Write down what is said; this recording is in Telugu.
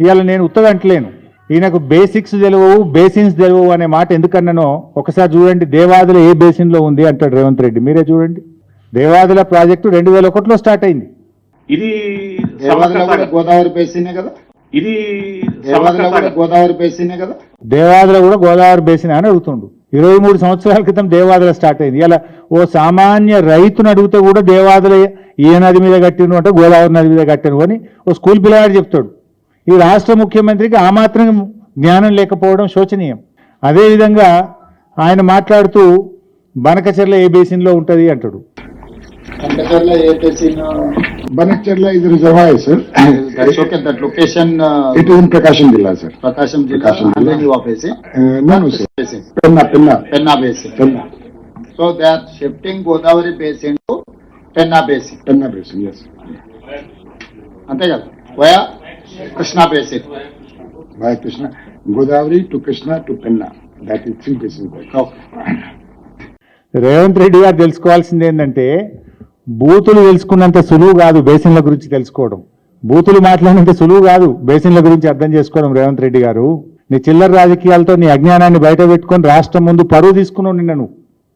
ఇవాళ నేను ఉత్తగా అంటలేను. ఈయనకు బేసిక్స్ తెలియవు బేసిన్స్ తెలియవు అనే మాట ఎందుకన్నానో ఒకసారి చూడండి. దేవాదుల ఏ బేసిన్లో ఉంది అంటాడు రేవంత్ రెడ్డి. మీరే చూడండి. దేవాదుల ప్రాజెక్టు రెండు వేల ఒకటిలో స్టార్ట్ అయింది ఇది. గోదావరి బేసినే కదా? ఇది. గోదావరి బేసినే కదా? దేవాదుల కూడా గోదావరి బేసిన్ అని అడుగుతుండు. ఇరవై మూడు సంవత్సరాల క్రితం దేవాదుల స్టార్ట్ అయింది. ఇలా ఓ సామాన్య రైతును అడిగితే కూడా దేవాదుల ఏ నది మీద కట్టిను అంటే గోదావరి నది మీద కట్టాను అని ఓ స్కూల్ పిల్లవాడు చెప్తాడు. ఈ రాష్ట్ర ముఖ్యమంత్రికి ఆ మాత్రం జ్ఞానం లేకపోవడం శోచనీయం. అదేవిధంగా ఆయన మాట్లాడుతూ బనకచెర్ల ఏ బేసిన్లో ఉంటుంది? అంటాడు. is reservoir, sir. That's okay that location It is in Prakasham Jilla, sir. Prakasam jilla Prakasam jilla. And of basin. Uh, no, no, sir. Basin Penna, Penna, Penna. Basin. Penna, so they are shifting Godavari basin to Penna basin Penna basin, yes. అంతే కదా? Via Krishna basin By Krishna, Godavari to Krishna to Penna. That is three basins there. Okay Revanth Reddy garu తెలుసుకోవాల్సింది ఏంటంటే బూతులు తెలుసుకున్నంత సులువు కాదు బేసిన్ల గురించి తెలుసుకోవడం. బూతులు మాట్లాడినంత సులువు కాదు బేసిన్ల గురించి అర్థం చేసుకోవడం రేవంత్ రెడ్డి గారు. నీ చిల్లర రాజకీయాలతో నీ అజ్ఞానాన్ని బయట పెట్టుకొని రాష్ట్రం ముందు పరువు తీసుకున్నావు నిన్న నువ్వు